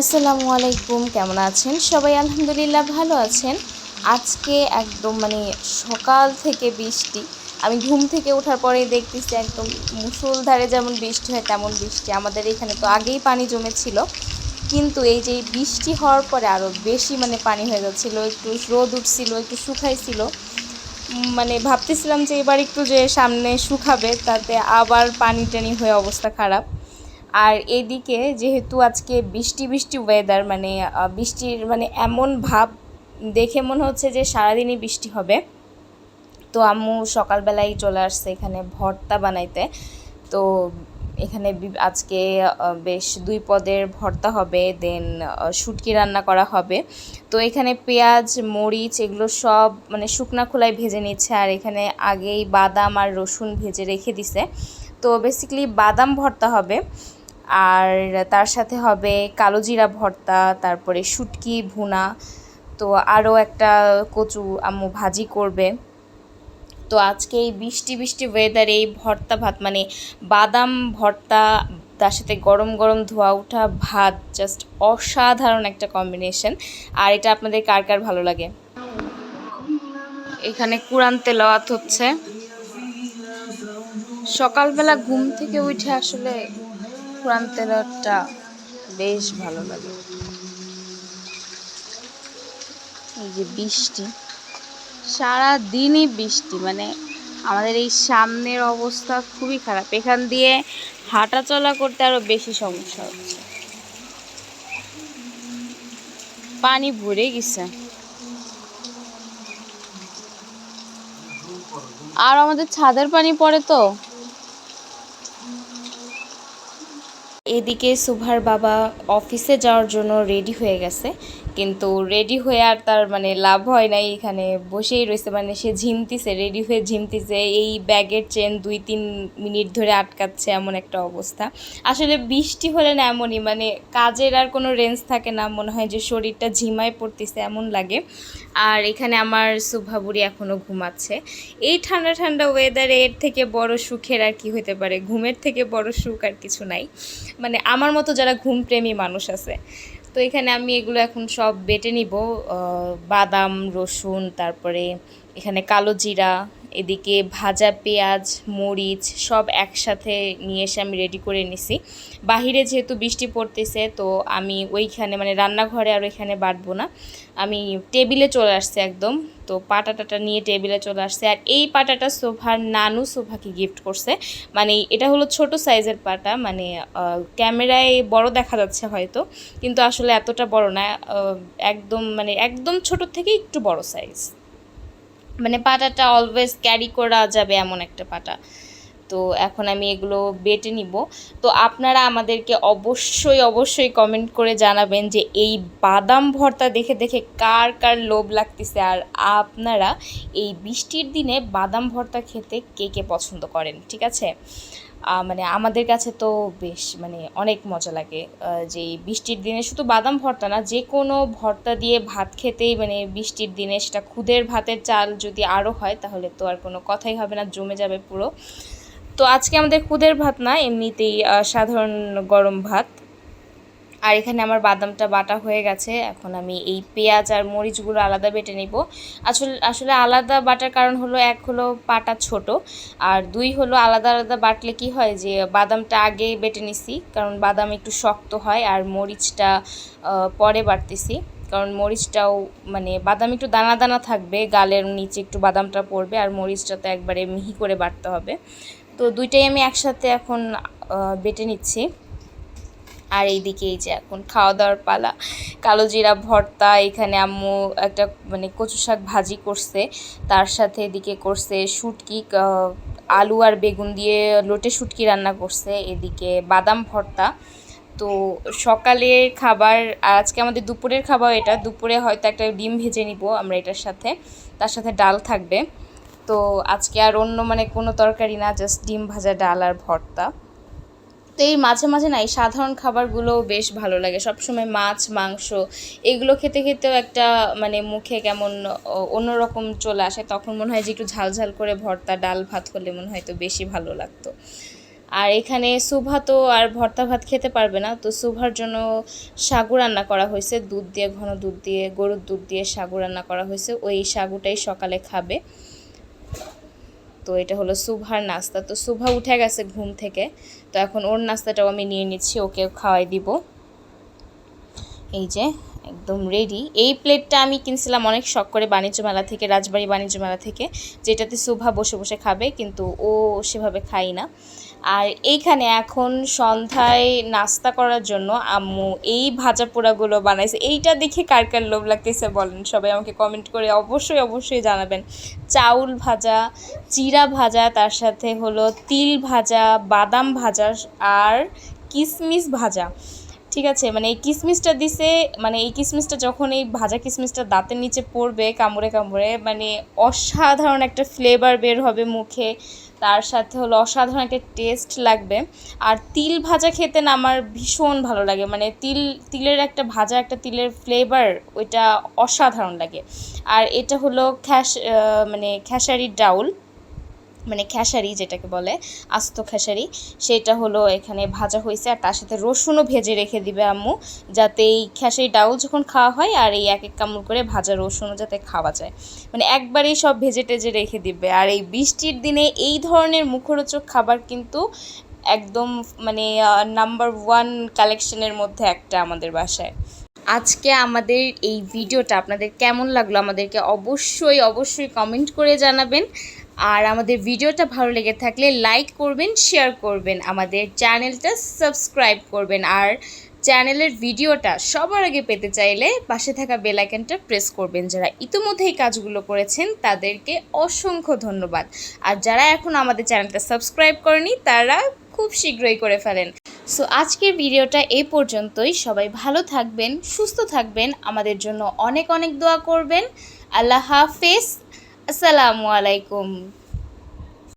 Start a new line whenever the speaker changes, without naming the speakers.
আসসালামু আলাইকুম, কেমন আছেন? সবাই আলহামদুলিল্লাহ ভালো আছেন। আজকে একদম মানে সকাল থেকে বৃষ্টি। আমি ঘুম থেকে ওঠার পরেই দেখতেছি একদম মুসুলধারে যেমন বৃষ্টি হয়, তেমন বৃষ্টি। আমাদের এখানে তো আগেই পানি জমেছিল। কিন্তু এই যে বৃষ্টি হওয়ার পরে আরও বেশি মানে পানি হয়ে যাচ্ছিল। একটু রোদ উঠছিল, একটু শুকাইছিল। মানে ভাবতেছিলাম যে এবার একটু যে সামনে শুকাবে, তাতে আবার পানি টানি হয়ে অবস্থা খারাপ। আর এদিকে যেহেতু আজকে বৃষ্টি বৃষ্টি ওয়েদার মানে বৃষ্টির মানে এমন ভাব দেখে মনে হচ্ছে যে সারাদিনই বৃষ্টি হবে। তো আম্মু সকালবেলাই চলে আসছে এখানে ভর্তা বানাইতে। তো এখানে আজকে বেশ দুই পদের ভর্তা হবে, দেন শুটকি রান্না করা হবে। তো এখানে পেঁয়াজ, মরিচ, এগুলো সব মানে শুকনা খোলায় ভেজে নিচ্ছে, আর এখানে আগেই বাদাম আর রসুন ভেজে রেখে দিছে। তো বেসিক্যালি বাদাম ভর্তা হবে। আর তার সাথে হবে কালো জিরা ভর্তা, তারপরে শুটকি, ভুনা, তো আরও একটা কচু আম্মু ভাজি করবে। তো আজকে এই বৃষ্টি বৃষ্টি ওয়েদারে এই ভর্তা ভাত মানে বাদাম ভর্তা, তার সাথে গরম গরম ধোয়া ওঠা ভাত জাস্ট অসাধারণ একটা কম্বিনেশন আর এটা আপনাদের কার কার ভালো লাগে? এখানে কোরআন তেলাওয়াত হচ্ছে। সকালবেলা ঘুম থেকে উঠে আসলে কোরআন তেলাওয়াতটা বেশ ভালো লাগে। এই যে বৃষ্টি সারা দিনই বৃষ্টি মানে আমাদের এই সামনের অবস্থা খুবই খারাপ। এখান দিয়ে হাঁটা চলা করতে আরও বেশি সমস্যা হচ্ছে। পানি ভরে গেছে। আর আমাদের ছাদের পানি পড়ে তো। এদিকে সুভার বাবা অফিসে যাওয়ার জন্য রেডি হয়ে গেছে। কিন্তু রেডি হয়ে আর তার মানে লাভ হয় নাই এখানে। বসেই রয়েছে মানে সে ঝিমতিছে রেডি হয়ে ঝিমতিছে। এই ব্যাগের চেন দুই তিন মিনিট ধরে আটকাচ্ছে এমন একটা অবস্থা। আসলে বৃষ্টি হলে না এমনই মানে কাজের আর কোনো রেঞ্জ থাকে না। মনে হয় যে শরীরটা ঝিমায় পড়তেছে এমন লাগে। আর এখানে আমার সুভাবুরি এখনও ঘুমাচ্ছে। এই ঠান্ডা ঠান্ডা ওয়েদারে এর থেকে বড় সুখের আর কি হতে পারে? ঘুমের থেকে বড় সুখ আর কিছু নাই। মানে আমার মতো যারা ঘুমপ্রেমী মানুষ আছে তো এখানে আমি এগুলো এখন সব বেটে নিব বাদাম রসুন তারপরে এখানে কালো জিরা এদিকে ভাজা পেঁয়াজ, মরিচ সব একসাথে নিয়ে এসে আমি রেডি করে নিছি। বাহিরে যেহেতু বৃষ্টি পড়তেছে, তো আমি ওইখানে মানে রান্নাঘরে আর ওইখানে বাটবো না। আমি টেবিলে চলে আসছে একদম। তো পাটাটাটা নিয়ে টেবিলে চলে আসছে। আর এই পাটাটা সোফার নানু সোফাকে গিফট করছে। মানে এটা হলো ছোট সাইজের পাটা। মানে ক্যামেরায় বড় দেখা যাচ্ছে হয়তো, কিন্তু আসলে এতটা বড় না। একদম মানে একদম ছোট থেকে একটু বড় সাইজ মানে পাটাটা অলওয়েজ ক্যারি করা যাবে এমন একটা পাটা। তো এখন আমি এগুলো বেটে নিব। তো আপনারা আমাদেরকে অবশ্যই অবশ্যই কমেন্ট করে জানাবেন যে এই বাদাম ভর্তা দেখে দেখে কার কার লোভ লাগতেছে। আর আপনারা এই বৃষ্টির দিনে বাদাম ভর্তা খেতে কে কে পছন্দ করেন? ঠিক আছে? মানে আমাদের কাছে তো বেশ মানে অনেক মজা লাগে যে বৃষ্টির দিনে শুধু বাদাম ভর্তা না, যে কোনো ভর্তা দিয়ে ভাত খেতেই মানে বৃষ্টির দিনে সেটা খুদের ভাতের চাল যদি আরও হয়, তাহলে তো আর কোনো কথাই হবে না, জমে যাবে পুরো। তো আজকে আমাদের খুদের ভাত না, এমনিতেই সাধারণ গরম ভাত। আর এখানে আমার বাদামটা বাটা হয়ে গেছে। এখন আমি এই পেঁয়াজ আর মরিচগুলো আলাদা বেটে নিব। আসলে আসলে আলাদা বাটার কারণ হলো, এক হলো পাটা ছোট, আর দুই হলো আলাদা আলাদা বাটলে কি হয় যে, বাদামটা আগে বেটে নিছি, কারণ বাদাম একটু শক্ত হয় আর মরিচটা পরে বাটতেছি। কারণ মরিচটাও মানে বাদাম একটু দানা দানা থাকবে, গালের নিচে একটু বাদামটা পড়বে আর মরিচটা তো একবারে মিহি করে বাটতে হবে। তো দুইটাই আমি একসাথে এখন বেটে নিচ্ছি। আর এইদিকে এই যে এখন খাওয়া দাওয়ার পালা। কালো জিরা ভর্তা, এখানে আম্মু একটা মানে কচু শাক ভাজি করছে। তার সাথে এদিকে করছে শুটকি আলু আর বেগুন দিয়ে লোটে শুটকি রান্না করছে। এদিকে বাদাম ভর্তা। তো সকালের খাবার, আজকে আমাদের দুপুরের খাবার এটা। দুপুরে হয়তো একটা ডিম ভেজে নিব আমরা এটার সাথে। তার সাথে ডাল থাকবে। তো আজকে আর অন্য মানে কোনো তরকারি না জাস্ট ডিম ভাজা, ডাল আর ভর্তা। তো এই মাঝে মাঝে না এই সাধারণ খাবারগুলো বেশ ভালো লাগে। সবসময় মাছ, মাংস এগুলো খেতে খেতেও একটা মানে মুখে কেমন অন্যরকম চলে আসে। তখন মনে হয় যে একটু ঝাল ঝাল করে ভর্তা, ডাল, ভাত হলে মনে হয় তো বেশি ভালো লাগতো। আর এখানে সুভা তো আর ভর্তা, ভাত খেতে পারবে না। তো সুভার জন্য সাগু রান্না করা হয়েছে। দুধ দিয়ে, ঘন দুধ দিয়ে, গরুর দুধ দিয়ে সাগু রান্না করা হয়েছে। ওই সাগুটাই সকালে খাবে। তো এটা হলো সুভার নাস্তা। তো সুভা উঠে গেছে ঘুম থেকে। তো এখন ওর নাস্তাটাও আমি নিয়ে নিচ্ছি ওকে খাওয়াই দিব। এই যে, একদম রেডি এই প্লেটটা আমি কিনছিলাম অনেক শখ করে বাণিজ্য মেলা থেকে, রাজবাড়ি বাণিজ্য মেলা থেকে, যেটাতে সুভা বসে বসে খাবে, কিন্তু ও সেভাবে খাই না। আর এইখানে এখন সন্ধ্যায় নাস্তা করার জন্য আম্মু এই ভাজা পোড়াগুলো বানাইছে। এইটা দেখে কার কার লোভ লাগতেছে বলেন? সবাই আমাকে কমেন্ট করে অবশ্যই অবশ্যই জানাবেন। চাউল ভাজা, চিরা ভাজা, তার সাথে হলো তিল ভাজা, বাদাম ভাজা আর কিশমিশ ভাজা। ঠিক আছে? মানে এই কিশমিশটা দিছে মানে এই কিশমিশটা যখন এই ভাজা কিশমিশটা দাঁতের নিচে পড়বে কামড়ে কামড়ে মানে অসাধারণ একটা ফ্লেভার বের হবে মুখে। তার সাথে হলো অসাধারণ একটা টেস্ট লাগবে। আর তিল ভাজা খেতে না আমার ভীষণ ভালো লাগে। মানে তিল, তিলের একটা ভাজা, একটা তিলের ফ্লেভার ওইটা অসাধারণ লাগে। আর এটা হলো খ্যাস মানে খেসারির ডাউল। মানে খেসারি যেটাকে বলে, আস্ত খেসারি, সেটা হলো এখানে ভাজা হয়েছে আর তার সাথে রসুনও ভেজে রেখে দিবে আম্মু, যাতে এই খেসারি ডাউল যখন খাওয়া হয় আর এই এক এক কামড় করে ভাজা রসুনও যাতে খাওয়া যায়। মানে একবারেই সব ভেজে টেজে রেখে দিবে। আর এই বৃষ্টির দিনে এই ধরনের মুখরোচক খাবার কিন্তু একদম মানে নাম্বার ওয়ান কালেকশনের মধ্যে একটা আমাদের বাসায়। আজকে আমাদের এই ভিডিওটা আপনাদের কেমন লাগল আমাদেরকে অবশ্যই অবশ্যই কমেন্ট করে জানাবেন। আর আমাদের ভিডিওটা ভালো লেগে থাকলে লাইক করবেন, শেয়ার করবেন, আমাদের চ্যানেলটা সাবস্ক্রাইব করবেন। আর চ্যানেলের ভিডিওটা সবার আগে পেতে চাইলে পাশে থাকা বেল আইকনটা প্রেস করবেন। যারা ইতিমধ্যে এই কাজগুলো করেছেন, তাদেরকে অসংখ্য ধন্যবাদ। আর যারা এখন আমাদের চ্যানেলটা সাবস্ক্রাইব করেনি, তারা খুব শীঘ্রই করে ফেলেন। সো আজকের ভিডিওটা এই পর্যন্তই। সবাই ভালো থাকবেন, সুস্থ থাকবেন। আমাদের জন্য অনেক অনেক দোয়া করবেন। আল্লাহ হাফেজ। আসসালামু আলাইকুম।